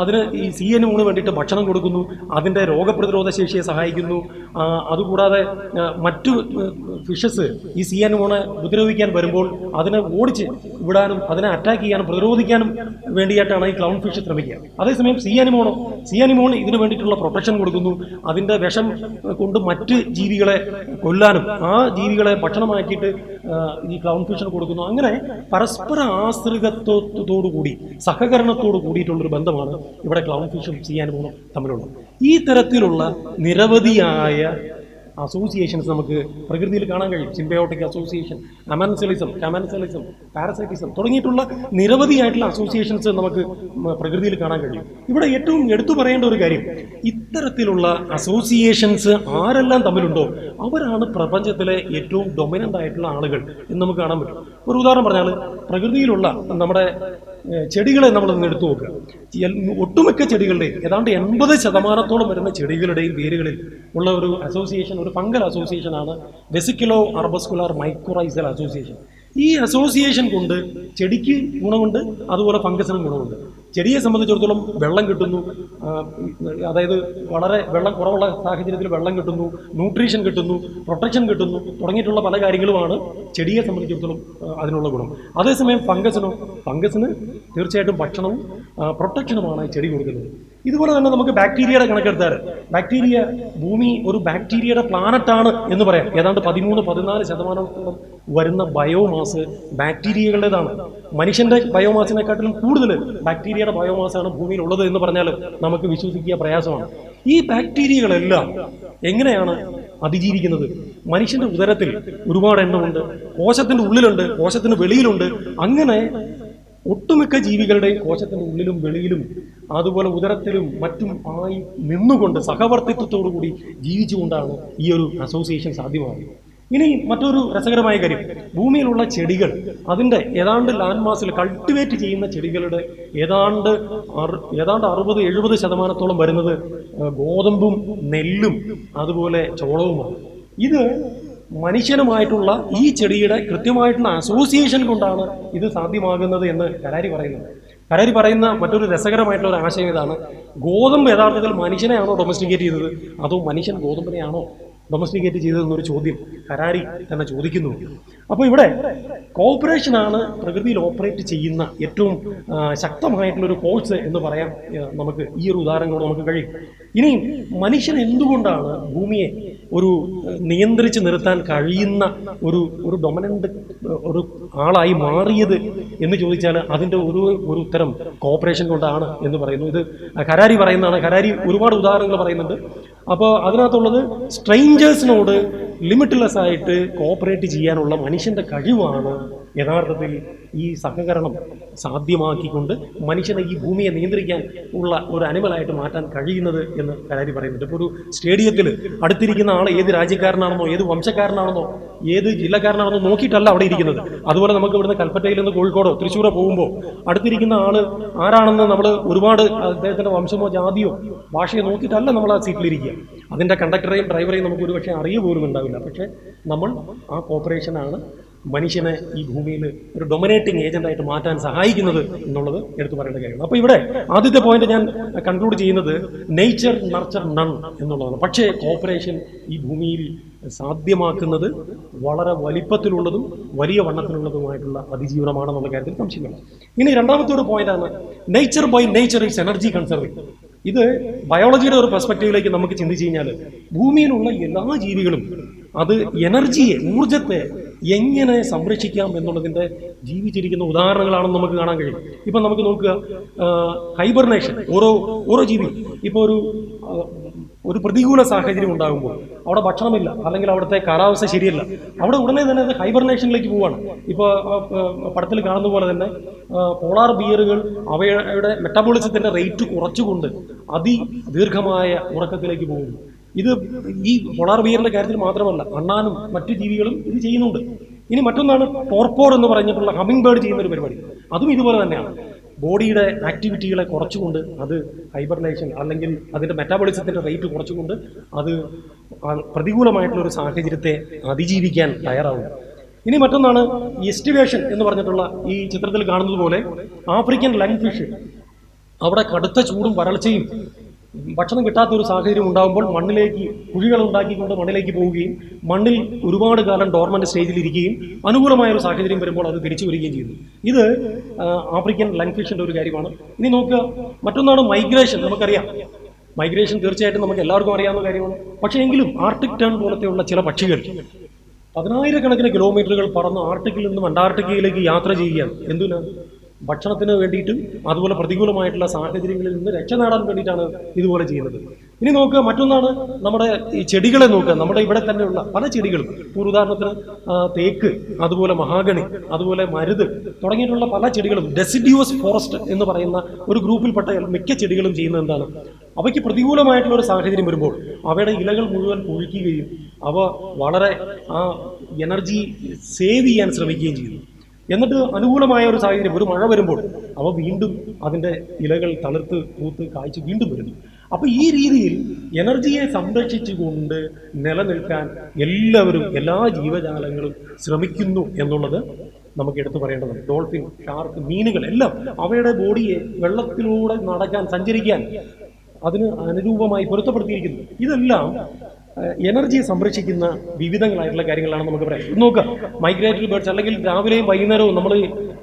അതിന് ഈ സീ ആനിമോണ് വേണ്ടിയിട്ട് ഭക്ഷണം കൊടുക്കുന്നു അതിന്റെ രോഗപ്രതിരോധ ശേഷിയെ സഹായിക്കുന്നു അതുകൂടാതെ മറ്റു ഫിഷസ് ഈ സീ ആനിമോണ് ഉപദ്രവിക്കാൻ വരുമ്പോൾ അതിനെ ഓടിച്ച് വിടാനും അതിനെ അറ്റാക്ക് ചെയ്യാനും പ്രതിരോധിക്കാനും വേണ്ടിയിട്ടാണ് ഈ ക്ലൗൺ ഫിഷ് ശ്രമിക്കുക. അതേസമയം സീ ആനിമോണോ സീ ആനിമോൺ ഇതിന് വേണ്ടിയിട്ടുള്ള പ്രൊട്ടക്ഷൻ കൊടുക്കുന്നു അതിന്റെ വിഷം കൊണ്ട് മറ്റ് ജീവികളെ കൊല്ലാനും ആ ജീവികളെ ഭക്ഷണമാക്കിയിട്ട് ഈ ക്ലൗൺ ഫിഷർ കൊടുക്കുന്നു. അങ്ങനെ പരസ്പര ആശ്രിതത്വത്തോടു കൂടി സഹകരണത്തോട് കൂടിയിട്ടുള്ളൊരു ബന്ധമാണ് ഇവിടെ ക്ലൗൺ ഫിഷും ചെയ്യാൻ പോകുന്നത് തമ്മിലുള്ളത്. ഈ തരത്തിലുള്ള നിരവധിയായ അസോസിയേഷൻസ് നമുക്ക് പ്രകൃതിയിൽ കാണാൻ കഴിയും. Symbiotic association amensalism commensalism parasitism തുടങ്ങിയിട്ടുള്ള നിരവധിയായിട്ടുള്ള അസോസിയേഷൻസ് നമുക്ക് പ്രകൃതിയിൽ കാണാൻ കഴിയും. ഇവിടെ ഏറ്റവും എടുത്തു പറയേണ്ട ഒരു കാര്യം ഇത്തരത്തിലുള്ള അസോസിയേഷൻസ് ആരെല്ലാം തമ്മിലുണ്ടോ അവരാണ് പ്രപഞ്ചത്തിലെ ഏറ്റവും ഡൊമിനന്റ് ആയിട്ടുള്ള ആളുകൾ എന്ന് നമുക്ക് കാണാൻ പറ്റും. ഒരു ഉദാഹരണം പറഞ്ഞാൽ പ്രകൃതിയിലുള്ള നമ്മുടെ ചെടികളെ നമ്മൾ ഒന്ന് എടുത്തു നോക്കുക. ഒട്ടുമിക്ക ചെടികളുടെയും ഏതാണ്ട് എൺപത് ശതമാനത്തോളം വരുന്ന ചെടികളുടെയും വേരുകളിൽ ഉള്ള ഒരു അസോസിയേഷൻ ഒരു ഫംഗൽ അസോസിയേഷനാണ് വെസിക്കുലോ അർബസ്കുലാർ മൈക്രോറൈസൽ അസോസിയേഷൻ ഈ അസോസിയേഷൻ കൊണ്ട് ചെടിക്ക് ഗുണമുണ്ട് അതുപോലെ ഫംഗസിനും ഗുണമുണ്ട്. ചെടിയെ സംബന്ധിച്ചിടത്തോളം വെള്ളം കിട്ടുന്നു. അതായത് വളരെ വെള്ളം കുറവുള്ള സാഹചര്യത്തിൽ വെള്ളം കിട്ടുന്നു ന്യൂട്രീഷൻ കിട്ടുന്നു പ്രൊട്ടക്ഷൻ കിട്ടുന്നു തുടങ്ങിയിട്ടുള്ള പല കാര്യങ്ങളുമാണ് ചെടിയെ സംബന്ധിച്ചിടത്തോളം അതിനുള്ള ഗുണം. അതേസമയം ഫംഗസിനോ ഫംഗസിന് തീർച്ചയായിട്ടും ഭക്ഷണവും പ്രൊട്ടക്ഷനുമാണ് ചെടി കൊടുക്കുന്നത്. ഇതുപോലെ തന്നെ നമുക്ക് ബാക്ടീരിയയുടെ കണക്കെടുത്താൽ ബാക്ടീരിയ ഭൂമി ഒരു ബാക്ടീരിയയുടെ പ്ലാനറ്റാണ് എന്ന് പറയാം. ഏതാണ്ട് പതിമൂന്ന് പതിനാല് ശതമാനത്തോളം വരുന്ന ബയോമാസ് ബാക്ടീരിയകളുടേതാണ് മനുഷ്യന്റെ ബയോമാസിനെക്കാട്ടിലും കൂടുതൽ ബാക്ടീരിയയുടെ ബയോമാസാണ് ഭൂമിയിൽ ഉള്ളത് എന്ന് പറഞ്ഞാൽ നമുക്ക് വിശ്വസിക്കുക പ്രയാസമാണ്. ഈ ബാക്ടീരിയകളെല്ലാം എങ്ങനെയാണ് അതിജീവിക്കുന്നത്? മനുഷ്യന്റെ ഉദരത്തിൽ ഒരുപാട് എണ്ണമുണ്ട് കോശത്തിന്റെ ഉള്ളിലുണ്ട് കോശത്തിന് വെളിയിലുണ്ട്. അങ്ങനെ ഒട്ടുമിക്ക ജീവികളുടെ കോശത്തിന്റെ ഉള്ളിലും വെളിയിലും അതുപോലെ ഉദരത്തിലും മറ്റും ആയി നിന്നുകൊണ്ട് സഹവർത്തിത്വത്തോടു കൂടി ജീവിച്ചുകൊണ്ടാണ് ഈ ഒരു അസോസിയേഷൻ സാധ്യമാകുന്നത്. ഇനി മറ്റൊരു രസകരമായ കാര്യം. ഭൂമിയിലുള്ള ചെടികൾ അതിന്റെ ഏതാണ്ട് ലാൻഡ് മാസിൽ കൾട്ടിവേറ്റ് ചെയ്യുന്ന ചെടികളുടെ ഏതാണ്ട് ഏതാണ്ട് അറുപത് എഴുപത് ശതമാനത്തോളം വരുന്നത് ഗോതമ്പും നെല്ലും അതുപോലെ ചോളവുമാണ്. ഇത് മനുഷ്യനുമായിട്ടുള്ള ഈ ചെടിയുടെ കൃത്യമായിട്ടുള്ള അസോസിയേഷൻ കൊണ്ടാണ് ഇത് സാധ്യമാകുന്നത് എന്ന് കരാരി പറയുന്നത് കരാരി പറയുന്ന മറ്റൊരു രസകരമായിട്ടുള്ള ഒരു ആശയം ഇതാണ്. ഗോതമ്പ് യഥാർത്ഥത്തിൽ മനുഷ്യനെയാണോ ഡൊമസ്റ്റിക്കേറ്റ് ചെയ്തത്? അതോ മനുഷ്യൻ ഗോതമ്പിനെയാണോ ഡൊമസ്റ്റിക്കേറ്റ് ചെയ്തതെന്നൊരു ചോദ്യം കരാരി തന്നെ ചോദിക്കുന്നു. അപ്പോൾ ഇവിടെ കോപ്പറേഷനാണ് പ്രകൃതിയിൽ ഓപ്പറേറ്റ് ചെയ്യുന്ന ഏറ്റവും ശക്തമായിട്ടുള്ളൊരു ഫോഴ്സ് എന്ന് പറയാൻ നമുക്ക് ഈ ഒരു ഉദാഹരണങ്ങളോട് നമുക്ക് കഴിയും. ഇനി മനുഷ്യൻ എന്തുകൊണ്ടാണ് ഭൂമിയെ ഒരു നിയന്ത്രിച്ച് നിർത്താൻ കഴിയുന്ന ഒരു ഒരു ഡൊമിനന്റ് ഒരു ആളായി മാറിയത് എന്ന് ചോദിച്ചാൽ അതിന്റെ ഒരു ഒരു ഉത്തരം കോപ്പറേഷൻ കൊണ്ടാണ് എന്ന് പറയുന്നു. ഇത് കരാരി പറയുന്നതാണ്. കരാരി ഒരുപാട് ഉദാഹരണങ്ങൾ പറയുന്നുണ്ട്. അപ്പോൾ അതിനകത്തുള്ളത് സ്ട്രെയിഞ്ചേഴ്സിനോട് ലിമിറ്റ്ലെസ് ആയിട്ട് കോപ്പറേറ്റ് ചെയ്യാനുള്ള മനുഷ്യന്റെ കഴിവാണ് യഥാർത്ഥത്തിൽ ഈ സഹകരണം സാധ്യമാക്കിക്കൊണ്ട് മനുഷ്യനെ ഈ ഭൂമിയെ നിയന്ത്രിക്കാൻ ഉള്ള ഒരു അനിമലായിട്ട് മാറ്റാൻ കഴിയുന്നത് എന്ന് കരാരി പറയുന്നുണ്ട്. ഇപ്പോൾ ഒരു സ്റ്റേഡിയത്തിൽ അടുത്തിരിക്കുന്ന ആൾ ഏത് രാജ്യക്കാരനാണെന്നോ ഏത് വംശക്കാരനാണെന്നോ ഏത് ജില്ലക്കാരനാണെന്നോ നോക്കിയിട്ടല്ല അവിടെ ഇരിക്കുന്നത്. അതുപോലെ നമുക്ക് ഇവിടുന്ന് കൽപ്പറ്റയിൽ നിന്ന് കോഴിക്കോടോ തൃശ്ശൂരോ പോകുമ്പോൾ അടുത്തിരിക്കുന്ന ആൾ ആരാണെന്ന് നമ്മൾ ഒരുപാട് അദ്ദേഹത്തിന്റെ വംശമോ ജാതിയോ ഭാഷയോ നോക്കിയിട്ടല്ല നമ്മൾ ആ സീറ്റിലിരിക്കുക. അതിന്റെ കണ്ടക്ടറെയും ഡ്രൈവറെയും നമുക്ക് ഒരുപക്ഷെ അറിയ പോലും ഉണ്ടാവില്ല. പക്ഷേ നമ്മൾ ആ കോപ്പറേഷനാണ് മനുഷ്യനെ ഈ ഭൂമിയിൽ ഒരു ഡൊമിനേറ്റിംഗ് ഏജന്റായിട്ട് മാറ്റാൻ സഹായിക്കുന്നത് എന്നുള്ളത് എടുത്തു പറയേണ്ട കാര്യമാണ്. അപ്പോൾ ഇവിടെ ആദ്യത്തെ പോയിന്റ് ഞാൻ കൺക്ലൂഡ് ചെയ്യുന്നത് നേച്ചർ നർച്ചർ നൺ എന്നുള്ളതാണ്. പക്ഷേ കോപ്പറേഷൻ ഈ ഭൂമിയിൽ സാധ്യമാക്കുന്നത് വളരെ വലിപ്പത്തിലുള്ളതും വലിയ വണ്ണത്തിലുള്ളതുമായിട്ടുള്ള അതിജീവനമാണെന്നുള്ള കാര്യത്തിൽ സംശയമില്ല. ഇനി രണ്ടാമത്തെ ഒരു പോയിന്റാണ് nature by nature is energy conserving ഇത് ബയോളജിയുടെ ഒരു പെർസ്പെക്റ്റീവിലേക്ക് നമുക്ക് ചിന്തിച്ചു കഴിഞ്ഞാൽ ഭൂമിയിലുള്ള എല്ലാ ജീവികളും അത് എനർജിയെ ഊർജത്തെ എങ്ങനെ സംരക്ഷിക്കാം എന്നുള്ളതിന്റെ ജീവിച്ചിരിക്കുന്ന ഉദാഹരണങ്ങളാണെന്ന് നമുക്ക് കാണാൻ കഴിയും. ഇപ്പം നമുക്ക് നോക്കുക ഹൈബർനേഷൻ ഓരോ ഓരോ ജീവി ഇപ്പോൾ ഒരു ഒരു പ്രതികൂല സാഹചര്യം ഉണ്ടാകുമ്പോൾ അവിടെ ഭക്ഷണമില്ല അല്ലെങ്കിൽ അവിടുത്തെ കാലാവസ്ഥ ശരിയല്ല. അവിടെ ഉടനെ തന്നെ അത് ഹൈബർനേഷനിലേക്ക് പോവാണ്. ഇപ്പോൾ പടത്തിൽ കാണുന്ന പോലെ തന്നെ പോളാർ ബിയറുകൾ അവയുടെ മെറ്റബോളിസത്തിന്റെ റേറ്റ് കുറച്ചുകൊണ്ട് അതി ദീർഘമായ ഉറക്കത്തിലേക്ക് പോകുന്നു. ഇത് ഈ പോളാർ ബിയറിന്റെ കാര്യത്തിൽ മാത്രമല്ല അണ്ണാനും മറ്റു ജീവികളും ഇത് ചെയ്യുന്നുണ്ട്. ഇനി മറ്റൊന്നാണ് ടോർപ്പോർ എന്ന് പറഞ്ഞിട്ടുള്ള ഹമ്മിങ് ബേർഡ് ചെയ്യുന്ന ഒരു പരിപാടി. അതും ഇതുപോലെ തന്നെയാണ്. ബോഡിയുടെ ആക്ടിവിറ്റികളെ കുറച്ചുകൊണ്ട് അത് ഹൈബർനേഷൻ അല്ലെങ്കിൽ അതിന്റെ മെറ്റാബോളിസത്തിന്റെ റേറ്റ് കുറച്ചുകൊണ്ട് അത് പ്രതികൂലമായിട്ടുള്ള ഒരു സാഹചര്യത്തെ അതിജീവിക്കാൻ തയ്യാറാവും ഇനി മറ്റൊന്നാണ് എസ്റ്റിവേഷൻ എന്ന് പറഞ്ഞിട്ടുള്ള ഈ ചിത്രത്തിൽ കാണുന്നത് പോലെ ആഫ്രിക്കൻ ലങ് ഫിഷ് അവിടെ കടുത്ത ചൂടും വരൾച്ചയും ഭക്ഷണം കിട്ടാത്ത ഒരു സാഹചര്യം ഉണ്ടാകുമ്പോൾ മണ്ണിലേക്ക് കുഴികൾ ഉണ്ടാക്കിക്കൊണ്ട് മണ്ണിലേക്ക് പോവുകയും മണ്ണിൽ ഒരുപാട് കാലം ഡോർമന്റ് സ്റ്റേജിൽ ഇരിക്കുകയും അനുകൂലമായ ഒരു സാഹചര്യം വരുമ്പോൾ അത് തിരിച്ചു വരികയും ചെയ്യുന്നു. ഇത് ആഫ്രിക്കൻ ലങ് ഫിഷിന്റെ ഒരു കാര്യമാണ്. ഇനി നോക്കുക മറ്റൊന്നാണ് മൈഗ്രേഷൻ നമുക്കറിയാം. മൈഗ്രേഷൻ തീർച്ചയായിട്ടും നമുക്ക് എല്ലാവർക്കും അറിയാവുന്ന കാര്യമാണ്. പക്ഷേ എങ്കിലും ആർട്ടിക് ടേൺ പോലത്തെയുള്ള ചില പക്ഷികൾ പതിനായിരക്കണക്കിന് കിലോമീറ്ററുകൾ പറന്ന് ആർട്ടിക്കിൽ നിന്നും അന്റാർട്ടിക്കയിലേക്ക് യാത്ര ചെയ്യുകയാണ്. എന്തിനാ? ഭക്ഷണത്തിന് വേണ്ടിയിട്ടും അതുപോലെ പ്രതികൂലമായിട്ടുള്ള സാഹചര്യങ്ങളിൽ നിന്ന് രക്ഷ നേടാൻ വേണ്ടിയിട്ടാണ് ഇതുപോലെ ചെയ്യുന്നത്. ഇനി നോക്കുക മറ്റൊന്നാണ് നമ്മുടെ ഈ ചെടികളെ നോക്കുക. നമ്മുടെ ഇവിടെ തന്നെയുള്ള പല ചെടികളും ഇപ്പോൾ ഉദാഹരണത്തിന് തേക്ക് അതുപോലെ മഹാഗണി അതുപോലെ മരുത് തുടങ്ങിയിട്ടുള്ള പല ചെടികളും ഡെസിഡ്യൂസ് ഫോറസ്റ്റ് എന്ന് പറയുന്ന ഒരു ഗ്രൂപ്പിൽപ്പെട്ട മിക്ക ചെടികളും ചെയ്യുന്നത് എന്താണ്? അവയ്ക്ക് പ്രതികൂലമായിട്ടുള്ള ഒരു സാഹചര്യം വരുമ്പോൾ അവയുടെ ഇലകൾ മുഴുവൻ പൊഴിക്കുകയും അവ വളരെ ആ എനർജി സേവ് ചെയ്യാൻ ശ്രമിക്കുകയും ചെയ്യുന്നു. എന്നിട്ട് അനുകൂലമായ ഒരു സാഹചര്യം ഒരു മഴ വരുമ്പോൾ അവ വീണ്ടും അതിന്റെ ഇലകൾ തളിർത്ത് പൂത്ത് കായ്ച്ച് വീണ്ടും വരുന്നു. അപ്പോൾ ഈ രീതിയിൽ എനർജിയെ സംരക്ഷിച്ചുകൊണ്ട് നിലനിൽക്കാൻ എല്ലാവരും എല്ലാ ജീവജാലങ്ങളും ശ്രമിക്കുന്നു എന്നുള്ളത് നമുക്ക് എടുത്തു പറയേണ്ടതാണ് ഡോൾഫിൻ ഷാർക്ക് മീനുകൾ എല്ലാം അവയുടെ ബോഡിയെ വെള്ളത്തിലൂടെ നടക്കാൻ സഞ്ചരിക്കാൻ അതിന് അനുരൂപമായി പൊരുത്തപ്പെടുത്തിയിരിക്കുന്നു. ഇതെല്ലാം എനർജിയെ സംരക്ഷിക്കുന്ന വിവിധങ്ങളായിട്ടുള്ള കാര്യങ്ങളാണ് നമുക്ക് പറയാം. നോക്കുക മൈഗ്രേറ്ററി ബേർഡ്സ് അല്ലെങ്കിൽ രാവിലെയും വൈകുന്നേരവും നമ്മൾ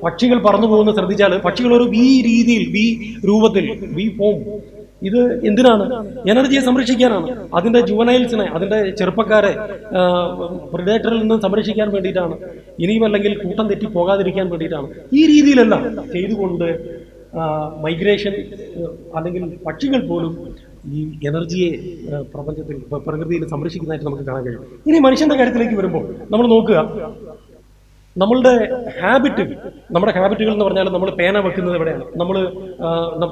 പക്ഷികൾ പറന്നു പോകുന്ന ശ്രദ്ധിച്ചാൽ പക്ഷികൾ ഒരു വി രീതിയിൽ വി രൂപത്തിൽ വി ഫോം ഇത് എന്തിനാണ്? എനർജിയെ സംരക്ഷിക്കാനാണ്. അതിന്റെ ജുവനൈൽസിനെ അതിന്റെ ചെറുപ്പക്കാരെ പ്രിഡേറ്ററിൽ നിന്ന് സംരക്ഷിക്കാൻ വേണ്ടിയിട്ടാണ്. ഇനിയും അല്ലെങ്കിൽ കൂട്ടം തെറ്റി പോകാതിരിക്കാൻ വേണ്ടിയിട്ടാണ്. ഈ രീതിയിലെല്ലാം ചെയ്തുകൊണ്ട് മൈഗ്രേഷൻ അല്ലെങ്കിൽ പക്ഷികൾ പോലും ഈ എനർജിയെ പ്രപഞ്ചത്തിൽ പ്ര- പ്രകൃതിയിൽ സംരക്ഷിക്കുന്നതായിട്ട് നമുക്ക് കാണാൻ കഴിയും. ഇനി മനുഷ്യന്റെ കാര്യത്തിലേക്ക് വരുമ്പോൾ നമ്മൾ നോക്കുക. നമ്മളുടെ ഹാബിറ്റ് നമ്മുടെ ഹാബിറ്റുകൾ എന്ന് പറഞ്ഞാൽ നമ്മൾ പേന വെക്കുന്നത് എവിടെയാണ്? നമ്മൾ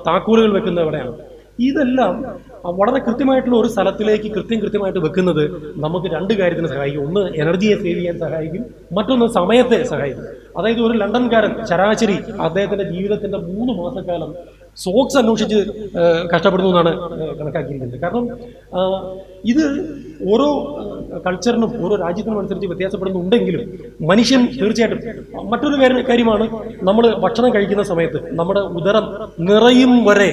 താക്കോലുകൾ വെക്കുന്നത് എവിടെയാണ്? ഇതെല്ലാം വളരെ കൃത്യമായിട്ടുള്ള ഒരു സ്ഥലത്തിലേക്ക് കൃത്യം കൃത്യമായിട്ട് വെക്കുന്നത് നമുക്ക് രണ്ട് കാര്യത്തിന് സഹായിക്കും. ഒന്ന് എനർജിയെ സേവ് ചെയ്യാൻ സഹായിക്കും. മറ്റൊന്ന് സമയത്തെ സഹായിക്കും. അതായത് ഒരു ലണ്ടൻകാരൻ ശരാശരി അദ്ദേഹത്തിന്റെ ജീവിതത്തിന്റെ മൂന്ന് മാസക്കാലം സോക്സ് അന്വേഷിച്ച് കഷ്ടപ്പെടുന്നു എന്നാണ് കണക്കാക്കിയിരിക്കുന്നത്. കാരണം ഇത് ഓരോ കൾച്ചറിനും ഓരോ രാജ്യത്തിനും അനുസരിച്ച് വ്യത്യാസപ്പെടുന്നുണ്ടെങ്കിലും മനുഷ്യൻ തീർച്ചയായിട്ടും മറ്റൊരു കാര്യം- കാര്യമാണ് നമ്മൾ ഭക്ഷണം കഴിക്കുന്ന സമയത്ത് നമ്മുടെ ഉദരം നിറയും വരെ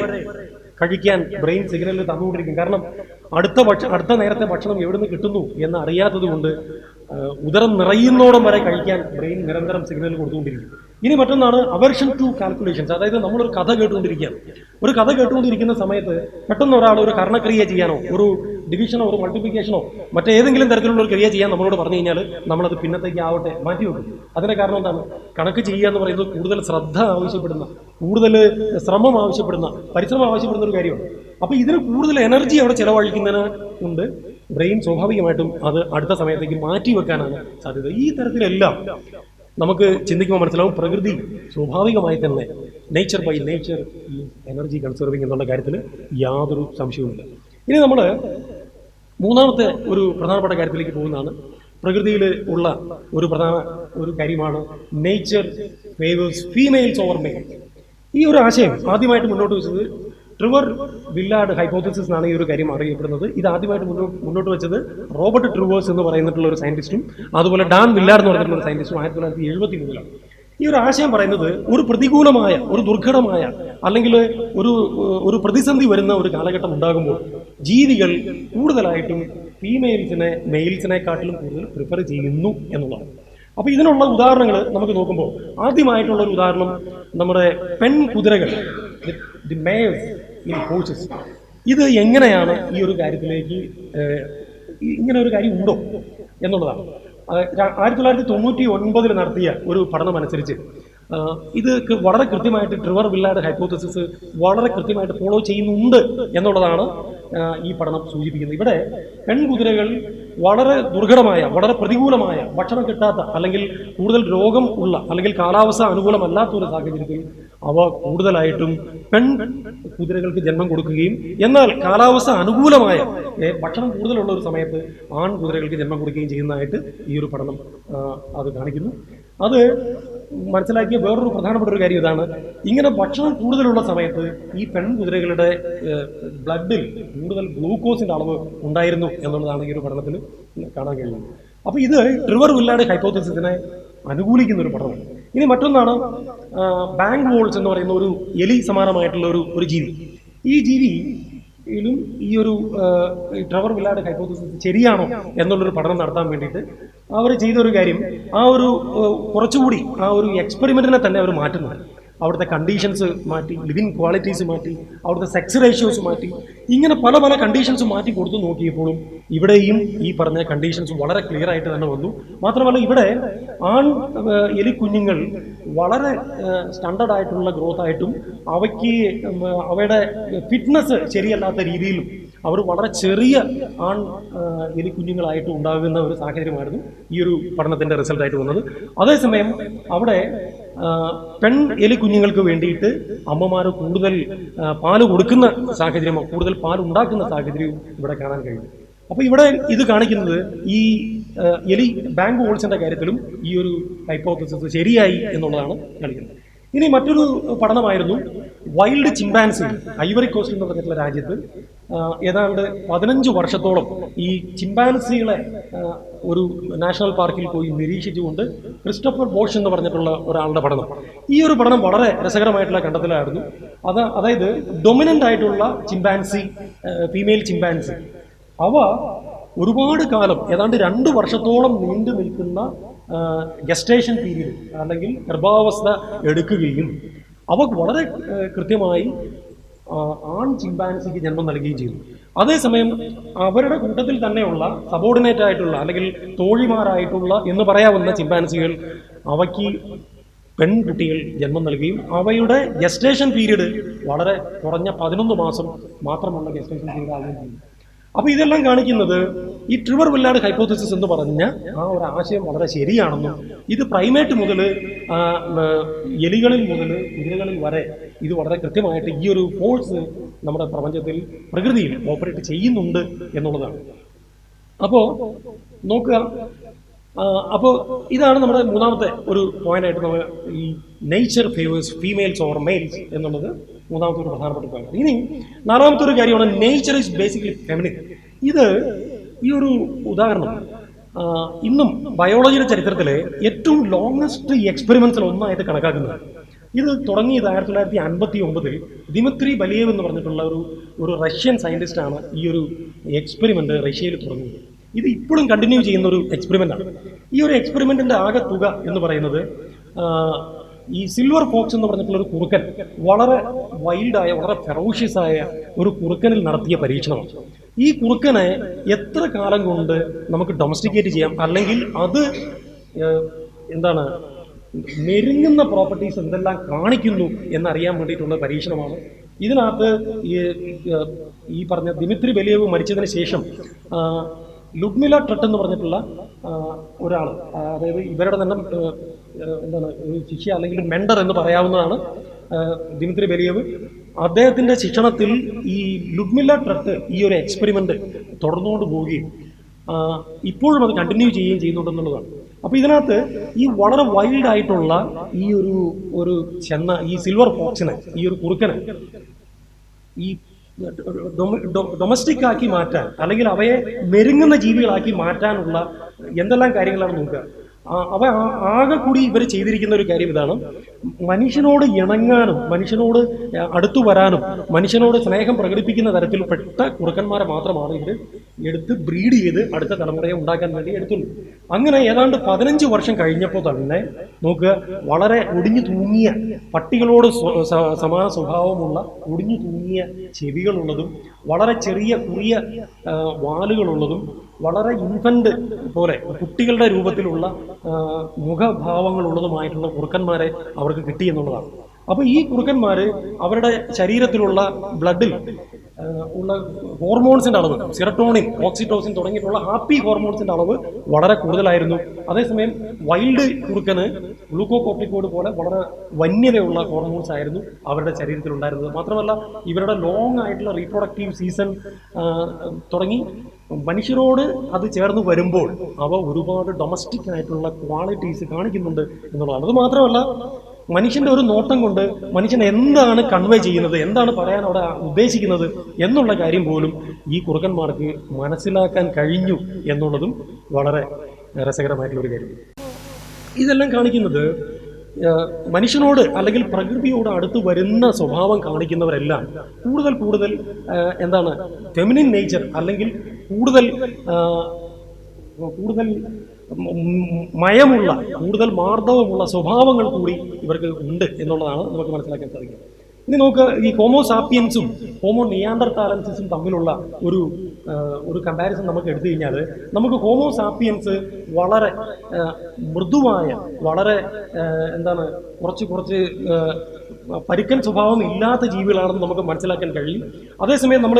കഴിക്കാൻ ബ്രെയിൻ സിഗ്നൽ തന്നുകൊണ്ടിരിക്കും. കാരണം അടുത്ത ഭക്ഷ അടുത്ത നേരത്തെ ഭക്ഷണം എവിടെ നിന്ന് കിട്ടുന്നു എന്ന് അറിയാത്തത് കൊണ്ട് ഉദരം നിറയുന്നോടം വരെ കഴിക്കാൻ ബ്രെയിൻ നിരന്തരം സിഗ്നൽ കൊടുത്തുകൊണ്ടിരിക്കും. ഇനി മറ്റൊന്നാണ് അവർഷൻ ടു കാൽക്കുലേഷൻസ് അതായത് നമ്മളൊരു കഥ കേട്ടുകൊണ്ടിരിക്കുകയാണ്. ഒരു കഥ കേട്ടുകൊണ്ടിരിക്കുന്ന സമയത്ത് പെട്ടെന്ന് ഒരാൾ ഒരു കർണക്രിയ ചെയ്യാനോ ഒരു ഡിവിഷനോ ഒരു മൾട്ടിപ്ലിക്കേഷനോ മറ്റേതെങ്കിലും തരത്തിലുള്ള ഒരു ക്രിയ ചെയ്യാൻ നമ്മളോട് പറഞ്ഞു കഴിഞ്ഞാൽ നമ്മളത് പിന്നത്തേക്ക് ആവട്ടെ മാറ്റി വെക്കും. അതിന്റെ കാരണം എന്താണ്? കണക്ക് ചെയ്യുക എന്ന് പറയുന്നത് കൂടുതൽ ശ്രദ്ധ ആവശ്യപ്പെടുന്ന കൂടുതൽ ശ്രമം ആവശ്യപ്പെടുന്ന പരിശ്രമം ആവശ്യപ്പെടുന്ന ഒരു കാര്യമാണ്. അപ്പോൾ ഇതിന് കൂടുതൽ എനർജി അവിടെ ചിലവഴിക്കുന്നതിന് കൊണ്ട് ബ്രെയിൻ സ്വാഭാവികമായിട്ടും അത് അടുത്ത സമയത്തേക്ക് മാറ്റി വെക്കാനാണ് സാധ്യത. ഈ തരത്തിലെല്ലാം നമുക്ക് ചിന്തിക്കുമ്പോൾ മനസ്സിലാവും പ്രകൃതി സ്വാഭാവികമായി തന്നെ നേച്ചർ ബൈ നേച്ചർ ഈ എനർജി കൺസർവിങ് എന്നുള്ള കാര്യത്തിൽ യാതൊരു സംശയവുമില്ല. ഇനി നമ്മൾ മൂന്നാമത്തെ ഒരു പ്രധാനപ്പെട്ട കാര്യത്തിലേക്ക് പോകുന്നതാണ്. പ്രകൃതിയിൽ ഉള്ള ഒരു പ്രധാന ഒരു കാര്യമാണ് nature favours females over male ഈ ഒരു ആശയം ആദ്യമായിട്ട് മുന്നോട്ട് വെച്ചത് ട്രിവർ വില്ലാഡ് ഹൈപ്പോത്തിസിസ് എന്നാണ് ഈ ഒരു കാര്യം അറിയപ്പെടുന്നത്. ഇത് ആദ്യമായിട്ട് മുന്നോട്ട് മുന്നോട്ട് വെച്ചത് റോബർട്ട് ട്രിവേഴ്സ് എന്ന് പറയുന്നിട്ടുള്ള ഒരു സയന്റിസ്റ്റും അതുപോലെ ഡാൻ വില്ലാഡ് എന്ന് പറഞ്ഞിട്ടുള്ള ഒരു സയന്റിസ്റ്റും ആയിരത്തി തൊള്ളായിരത്തി എഴുപത്തി മൂന്നിലാണ് ഈ ഒരു ആശയം പറയുന്നത് ഒരു പ്രതികൂലമായ ഒരു ദുർഘടമായ അല്ലെങ്കിൽ ഒരു ഒരു പ്രതിസന്ധി വരുന്ന ഒരു കാലഘട്ടം ഉണ്ടാകുമ്പോൾ ജീവികൾ കൂടുതലായിട്ടും ഫീമെയിൽസിനെ മെയിൽസിനെക്കാട്ടിലും കൂടുതൽ പ്രിഫർ ചെയ്യുന്നു എന്നുള്ളതാണ്. അപ്പോൾ ഇതിനുള്ള ഉദാഹരണങ്ങൾ നമുക്ക് നോക്കുമ്പോൾ ആദ്യമായിട്ടുള്ള ഒരു ഉദാഹരണം നമ്മുടെ പെൺ കുതിരകൾ ദി മേഴ്സ് ഇൻ കോഴ്സസ് ഇത് എങ്ങനെയാണ് ഈ ഒരു കാര്യത്തിലേക്ക് ഇങ്ങനെ ഒരു കാര്യം ഉണ്ടോ എന്നുള്ളതാണ്. ആയിരത്തി തൊള്ളായിരത്തി തൊണ്ണൂറ്റി ഒൻപതിൽ നടത്തിയ ഒരു പഠനം അനുസരിച്ച് ഇത് വളരെ കൃത്യമായിട്ട് ട്രിവർ വില്ലാഡ് ഹൈപ്പോത്തസിസ് വളരെ കൃത്യമായിട്ട് ഫോളോ ചെയ്യുന്നുണ്ട് എന്നുള്ളതാണ് ഈ പഠനം സൂചിപ്പിക്കുന്നത്. ഇവിടെ പെൺകുതിരകൾ വളരെ ദുർഘടമായ വളരെ പ്രതികൂലമായ ഭക്ഷണം കിട്ടാത്ത അല്ലെങ്കിൽ കൂടുതൽ രോഗം ഉള്ള അല്ലെങ്കിൽ കാലാവസ്ഥ അനുകൂലമല്ലാത്ത ഒരു സാഹചര്യത്തിൽ അവ കൂടുതലായിട്ടും പെൺ കുതിരകൾക്ക് ജന്മം കൊടുക്കുകയും എന്നാൽ കാലാവസ്ഥ അനുകൂലമായ ഭക്ഷണം കൂടുതലുള്ള ഒരു സമയത്ത് ആൺ കുതിരകൾക്ക് ജന്മം കൊടുക്കുകയും ചെയ്യുന്നതായിട്ട് ഈ ഒരു പഠനം അത് കാണിക്കുന്നു. അത് മനസ്സിലാക്കിയ വേറൊരു പ്രധാനപ്പെട്ട ഒരു കാര്യം ഇതാണ്. ഇങ്ങനെ ഭക്ഷണം കൂടുതലുള്ള സമയത്ത് ഈ പെൺകുതിരകളുടെ ബ്ലഡിൽ കൂടുതൽ ഗ്ലൂക്കോസിന്റെ അളവ് ഉണ്ടായിരുന്നു എന്നുള്ളതാണ് ഈ ഒരു പഠനത്തിൽ കാണാൻ കഴിയുന്നത്. അപ്പോൾ ഇത് ട്രിവർ വില്ലാട് ഹൈപ്പോത്തിസിനെ അനുകൂലിക്കുന്ന ഒരു പഠനമാണ്. ഇനി മറ്റൊന്നാണ് ബാങ്ക് വോൾസ് എന്ന് പറയുന്ന ഒരു എലി സമാനമായിട്ടുള്ള ഒരു ഒരു ജീവി. ഈ ജീവി ും ഈ ഒരു ട്രവർ വില്ലാട് ഹൈപ്പോത്തിസിസ് ശരിയാണോ എന്നുള്ളൊരു പഠനം നടത്താൻ വേണ്ടിയിട്ട് അവർ ചെയ്തൊരു കാര്യം ആ ഒരു കുറച്ചുകൂടി ആ ഒരു എക്സ്പെരിമെന്റിനെ തന്നെ അവർ മാറ്റുന്നുണ്ട് അവിടുത്തെ കണ്ടീഷൻസ് മാറ്റി ലിവിങ് ക്വാളിറ്റീസ് മാറ്റി അവിടുത്തെ സെക്സ് റേഷ്യോസ് മാറ്റി ഇങ്ങനെ പല പല കണ്ടീഷൻസ് മാറ്റി കൊടുത്തു നോക്കിയപ്പോഴും ഇവിടെയും ഈ പറഞ്ഞ കണ്ടീഷൻസ് വളരെ ക്ലിയർ ആയിട്ട് തന്നെ വന്നു. മാത്രമല്ല ഇവിടെ ആൺ എലി എലിക്കുഞ്ഞുങ്ങൾ വളരെ സ്റ്റാൻഡേർഡ് ആയിട്ടുള്ള ഗ്രോത്ത് ആയിട്ടും അവയ്ക്ക് അവയുടെ ഫിറ്റ്നസ് ശരിയല്ലാത്ത രീതിയിലും അവർ വളരെ ചെറിയ ആൺ എലിക്കുഞ്ഞുങ്ങളായിട്ട് ഉണ്ടാകുന്ന ഒരു സാഹചര്യമായിരുന്നു ഈ ഒരു പഠനത്തിന്റെ റിസൾട്ടായിട്ട് വന്നത്. അതേസമയം അവിടെ ആ, എലി കുഞ്ഞുങ്ങൾക്ക് വേണ്ടിയിട്ട് അമ്മമാർ കൂടുതൽ പാൽ കൊടുക്കുന്ന സാഹചര്യമോ കൂടുതൽ പാൽ ഉണ്ടാക്കുന്ന സാഹചര്യവും ഇവിടെ കാണാൻ കഴിയും. അപ്പോൾ ഇവിടെ ഇത് കാണിക്കുന്നത് ഈ എലി ബാങ്ക് ഹോൾസിന്റെ കാര്യത്തിലും ഈ ഒരു ഹൈപ്പോത്തസിസ് ശരിയായി എന്നുള്ളതാണ് കാണിക്കുന്നത്. ഇനി മറ്റൊരു പഠനമായിരുന്നു വൈൽഡ് ചിമ്പാൻസി ഐവറി കോസ്റ്റ് എന്ന് പറഞ്ഞിട്ടുള്ള രാജ്യത്ത് ഏതാണ്ട് പതിനഞ്ച് വർഷത്തോളം ഈ ചിമ്പാൻസികളെ ഒരു നാഷണൽ പാർക്കിൽ പോയി നിരീക്ഷിച്ചുകൊണ്ട് ക്രിസ്റ്റഫർ ബോഷ് എന്ന് പറഞ്ഞിട്ടുള്ള ഒരാളുടെ പഠനം. ഈ ഒരു പഠനം വളരെ രസകരമായിട്ടുള്ള കണ്ടെത്തലായിരുന്നു. അത് അതായത് ഡൊമിനന്റ് ആയിട്ടുള്ള ചിമ്പാൻസി ഫീമെയിൽ ചിമ്പാൻസി. അവ ഒരുപാട് കാലം ഏതാണ്ട് രണ്ട് വർഷത്തോളം നീണ്ടു നിൽക്കുന്ന ഗസ്റ്റേഷൻ പീരീഡ് അല്ലെങ്കിൽ ഗർഭാവസ്ഥ എടുക്കുകയും അവ വളരെ കൃത്യമായി ആൺ ചിമ്പാൻസിക്ക് ജന്മം നൽകുകയും ചെയ്തു. അതേസമയം അവരുടെ കൂട്ടത്തിൽ തന്നെയുള്ള സബോർഡിനേറ്റ് ആയിട്ടുള്ള അല്ലെങ്കിൽ തോഴിമാരായിട്ടുള്ള എന്ന് പറയാവുന്ന ചിമ്പാൻസികൾ അവയ്ക്ക് പെൺകുട്ടികൾ ജന്മം നൽകുകയും അവയുടെ ഗസ്റ്റേഷൻ പീരീഡ് വളരെ കുറഞ്ഞ പതിനൊന്ന് മാസം മാത്രമുള്ള ഗസ്റ്റേഷൻ പീരീഡ് ആവുകയും ചെയ്യും അപ്പോൾ ഇതെല്ലാം കാണിക്കുന്നത് ഈ ട്രിവർ വില്ലാട് ഹൈപ്പോത്തിസിസ് എന്ന് പറഞ്ഞ ആ ഒരു ആശയം വളരെ ശരിയാണെന്നും ഇത് പ്രൈമേറ്റ് മുതൽ എലികളിൽ മുതൽ കുതിരകളിൽ വരെ ഇത് വളരെ കൃത്യമായിട്ട് ഈ ഒരു ഫോഴ്സ് നമ്മുടെ പ്രപഞ്ചത്തിൽ പ്രകൃതിയിൽ ഓപ്പറേറ്റ് ചെയ്യുന്നുണ്ട് എന്നുള്ളതാണ്. അപ്പോൾ നോക്കുക അപ്പോൾ ഇതാണ് നമ്മുടെ മൂന്നാമത്തെ ഒരു പോയിന്റ് ആയിട്ട് നമ്മൾ ഈ nature favours females or males എന്നുള്ളത് മൂന്നാമത്തെ ഒരു പ്രധാനപ്പെട്ട കാര്യം ഇനി നാലാമത്തെ ഒരു കാര്യമാണ് നേച്ചർ ഇസ് ബേസിക്കലി ഫെമിനിൻ ഇത് ഈ ഒരു ഉദാഹരണം ഇന്നും ബയോളജിയുടെ ചരിത്രത്തിലെ ഏറ്റവും ലോങ്സ്റ്റ് എക്സ്പെരിമെന്റ്സിൽ ഒന്നായിട്ട് കണക്കാക്കുന്നത് ഇത് തുടങ്ങിയത് ആയിരത്തി തൊള്ളായിരത്തി അൻപത്തി ഒമ്പതിൽ ദിമിത്രി ബലിയേവ് എന്ന് പറഞ്ഞിട്ടുള്ള ഒരു ഒരു റഷ്യൻ സയന്റിസ്റ്റാണ് ഈ ഒരു എക്സ്പെരിമെന്റ് റഷ്യയിൽ തുടങ്ങിയത്. ഇത് ഇപ്പോഴും കണ്ടിന്യൂ ചെയ്യുന്ന ഒരു എക്സ്പെരിമെന്റ് ആണ്. ഈ ഒരു എക്സ്പെരിമെന്റിന്റെ ആകെ തുക എന്ന് പറയുന്നത് ഈ സിൽവർ ഫോക്സ് എന്ന് പറഞ്ഞിട്ടുള്ള ഒരു കുറുക്കൻ വളരെ വൈൽഡായ വളരെ ഫെറോഷ്യസ് ആയ ഒരു കുറുക്കനിൽ നടത്തിയ പരീക്ഷണമാണ്. ഈ കുറുക്കനെ എത്ര കാലം കൊണ്ട് നമുക്ക് ഡൊമസ്റ്റിക്കേറ്റ് ചെയ്യാം? അല്ലെങ്കിൽ അത് എന്താണ് മെരുങ്ങുന്ന പ്രോപ്പർട്ടീസ് എന്തെല്ലാം കാണിക്കുന്നു എന്നറിയാൻ വേണ്ടിയിട്ടുള്ള പരീക്ഷണമാണ്. ഇതിനകത്ത് ഈ ഈ പറഞ്ഞ ദിമിത്രി ബലിയവ് മരിച്ചതിന് ശേഷം ലുഡ്മില ട്രട്ട് എന്ന് പറഞ്ഞിട്ടുള്ള ഒരാൾ അതായത് ഇവരുടെ തന്നെ എന്താണ് ശിഷ്യ അല്ലെങ്കിൽ മെൻഡർ എന്ന് പറയാവുന്നതാണ് ദിമിത്രി ബലിയവ്. അദ്ദേഹത്തിന്റെ ശിക്ഷണത്തിൽ ഈ ലുഡ്മില ട്രട്ട് ഈ ഒരു എക്സ്പെരിമെന്റ് തുടർന്നുകൊണ്ട് പോവുകയും ഇപ്പോഴും അത് കണ്ടിന്യൂ ചെയ്യുകയും ചെയ്യുന്നുണ്ടെന്നുള്ളതാണ്. അപ്പോൾ ഇതിനകത്ത് ഈ വളരെ വൈൽഡ് ആയിട്ടുള്ള ഈ ഒരു ഒരു ചെന്ന ഈ സിൽവർ ഫോക്സിനെ ഈ ഒരു കുറുക്കനെ ഈ ഡൊമസ്റ്റിക് ആക്കി മാറ്റാൻ അല്ലെങ്കിൽ അവയെ മെരുങ്ങുന്ന ജീവികളാക്കി മാറ്റാനുള്ള എന്തെല്ലാം കാര്യങ്ങളാണ് നോക്കുക. അവ ആകെ കൂടി ഇവർ ചെയ്തിരിക്കുന്ന ഒരു കാര്യം ഇതാണ്. മനുഷ്യനോട് ഇണങ്ങാനും മനുഷ്യനോട് അടുത്തു വരാനും മനുഷ്യനോട് സ്നേഹം പ്രകടിപ്പിക്കുന്ന തരത്തിൽപ്പെട്ട കുറുക്കന്മാരെ മാത്രമാണ് ഇവർ എടുത്ത് ബ്രീഡ് ചെയ്ത് അടുത്ത തലമുറയെ ഉണ്ടാക്കാൻ വേണ്ടി എടുത്തുള്ളൂ. അങ്ങനെ ഏതാണ്ട് പതിനഞ്ച് വർഷം കഴിഞ്ഞപ്പോൾ തന്നെ നോക്കുക വളരെ ഒടിഞ്ഞു തൂങ്ങിയ പട്ടികളോട് സമാന സ്വഭാവമുള്ള ഒടിഞ്ഞു തൂങ്ങിയ ചെവികളുള്ളതും വളരെ ചെറിയ കുറിയ വാലുകളുള്ളതും വളരെ ഇൻഫന്റ് പോലെ കുട്ടികളുടെ രൂപത്തിലുള്ള മുഖഭാവങ്ങളുള്ളതുമായിട്ടുള്ള കുറുക്കന്മാരെ അവർക്ക് കിട്ടി എന്നുള്ളതാണ്. അപ്പോൾ ഈ കുറുക്കന്മാർ അവരുടെ ശരീരത്തിലുള്ള ബ്ലഡിൽ ഉള്ള ഹോർമോൺസിന്റെ അളവ് സിറട്ടോണിൻ ഓക്സിറ്റോസിൻ തുടങ്ങിയിട്ടുള്ള ഹാപ്പി ഹോർമോൺസിന്റെ അളവ് വളരെ കൂടുതലായിരുന്നു. അതേസമയം വൈൽഡ് കുറുക്കന് ഗ്ലൂക്കോകോർട്ടിക്കോഡ് പോലെ വളരെ വന്യതയുള്ള ഹോർമോൺസ് ആയിരുന്നു അവരുടെ ശരീരത്തിൽ ഉണ്ടായിരുന്നത് മാത്രമല്ല ഇവരുടെ ലോങ് ആയിട്ടുള്ള റീപ്രൊഡക്റ്റീവ് സീസൺ തുടങ്ങി. മനുഷ്യരോട് അത് ചേർന്ന് വരുമ്പോൾ അവ ഒരുപാട് ഡൊമസ്റ്റിക് ആയിട്ടുള്ള ക്വാളിറ്റീസ് കാണിക്കുന്നുണ്ട് എന്നുള്ളതാണ്. അത് മാത്രമല്ല മനുഷ്യന്റെ ഒരു നോട്ടം കൊണ്ട് മനുഷ്യൻ എന്താണ് കൺവേ ചെയ്യുന്നത് എന്താണ് പറയാൻ അവിടെ ഉദ്ദേശിക്കുന്നത് എന്നുള്ള കാര്യം പോലും ഈ കുറുക്കന്മാർക്ക് മനസ്സിലാക്കാൻ കഴിഞ്ഞു എന്നുള്ളതും വളരെ രസകരമായിട്ടുള്ള ഒരു കാര്യം. ഇതെല്ലാം കാണിക്കുന്നത് മനുഷ്യനോട് അല്ലെങ്കിൽ പ്രകൃതിയോട് അടുത്ത് വരുന്ന സ്വഭാവം കാണിക്കുന്നവരെല്ലാം കൂടുതൽ കൂടുതൽ എന്താണ് ഫെമിനിൻ നേച്ചർ അല്ലെങ്കിൽ കൂടുതൽ കൂടുതൽ മയമുള്ള കൂടുതൽ മാർദ്ദവമുള്ള സ്വഭാവങ്ങൾ കൂടി ഇവർക്ക് ഉണ്ട് എന്നുള്ളതാണ് നമുക്ക് മനസ്സിലാക്കാൻ സാധിക്കുന്നത് ഇനി നമുക്ക് ഈ ഹോമോ സാപ്പിയൻസും ഹോമോ നിയാണ്ടർ താലൻസിസും തമ്മിലുള്ള ഒരു ഒരു കമ്പാരിസൺ നമുക്ക് എടുത്തു കഴിഞ്ഞാൽ നമുക്ക് ഹോമോ സാപ്പിയൻസ് വളരെ മൃദുവായ വളരെ എന്താണ് കുറച്ച് കുറച്ച് പരുക്കൻ സ്വഭാവം ഇല്ലാത്ത ജീവികളാണെന്ന് നമുക്ക് മനസ്സിലാക്കാൻ കഴിയും. അതേസമയം നമ്മൾ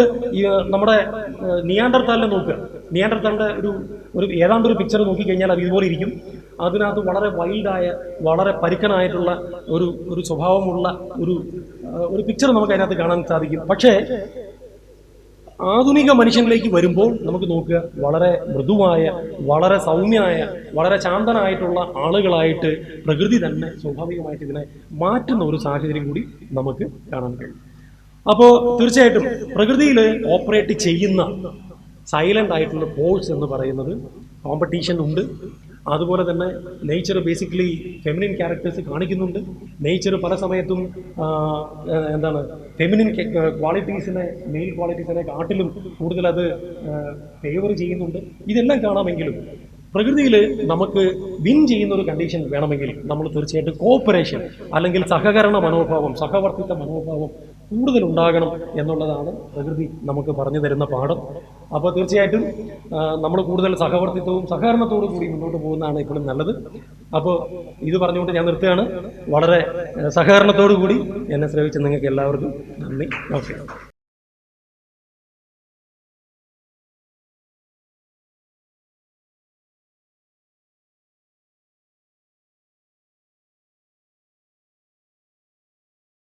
നമ്മുടെ നിയാണ്ടർത്താലിനെ നോക്കുക. നിയാണ്ടർത്താലിന്റെ ഒരു ഒരു ഏതാണ്ട് ഒരു പിക്ചർ നോക്കിക്കഴിഞ്ഞാൽ അത് ഇതുപോലെ ഇരിക്കും. അതിനകത്ത് വളരെ വൈൽഡായ വളരെ പരുക്കനായിട്ടുള്ള ഒരു ഒരു സ്വഭാവമുള്ള ഒരു ഒരു പിക്ചർ നമുക്ക് അതിനകത്ത് കാണാൻ സാധിക്കും. പക്ഷേ ആധുനിക മനുഷ്യനിലേക്ക് വരുമ്പോൾ നമുക്ക് നോക്കുക വളരെ മൃദുവായ വളരെ സൗമ്യനായ വളരെ ശാന്തനായിട്ടുള്ള ആളുകളായിട്ട് പ്രകൃതി തന്നെ സ്വാഭാവികമായിട്ട് ഇതിനെ മാറ്റുന്ന ഒരു സാഹചര്യം കൂടി നമുക്ക് കാണാൻ കഴിയും. അപ്പോൾ തീർച്ചയായിട്ടും പ്രകൃതിയിൽ ഓപ്പറേറ്റ് ചെയ്യുന്ന സൈലന്റ് ആയിട്ടുള്ള പോൾസ് എന്ന് പറയുന്നത് കോമ്പറ്റീഷൻ ഉണ്ട്. അതുപോലെ തന്നെ നേച്ചർ ബേസിക്കലി ഫെമിനിൻ ക്യാരക്ടേഴ്സ് കാണിക്കുന്നുണ്ട്. നേച്ചർ പല സമയത്തും എന്താണ് ഫെമിനിൻ ക്വാളിറ്റീസിനെ മെയിൽ ക്വാളിറ്റീസിനെ കാട്ടിലും കൂടുതൽ അത് ഫേവർ ചെയ്യുന്നുണ്ട്. ഇതെല്ലാം കാണാമെങ്കിലും പ്രകൃതിയിൽ നമുക്ക് വിൻ ചെയ്യുന്ന ഒരു കണ്ടീഷൻ വേണമെങ്കിൽ നമ്മൾ തീർച്ചയായിട്ടും കോപ്പറേഷൻ അല്ലെങ്കിൽ സഹകരണ മനോഭാവം സഹവർത്തിത്വ മനോഭാവം കൂടുതൽ ഉണ്ടാകണം എന്നുള്ളതാണ് പ്രകൃതി നമുക്ക് പറഞ്ഞു തരുന്ന പാഠം. അപ്പോൾ തീർച്ചയായിട്ടും നമ്മൾ കൂടുതൽ സഹവർത്തിത്വവും സഹകരണത്തോടു കൂടി മുന്നോട്ട് പോകുന്നതാണ് ഇപ്പോഴും നല്ലത്. അപ്പോൾ ഇത് പറഞ്ഞുകൊണ്ട് ഞാൻ നിർത്തുകയാണ്. വളരെ സഹകരണത്തോടു കൂടി എന്നെ ശ്രമിച്ച നിങ്ങൾക്ക് എല്ലാവർക്കും നന്ദി. നമസ്കാരം.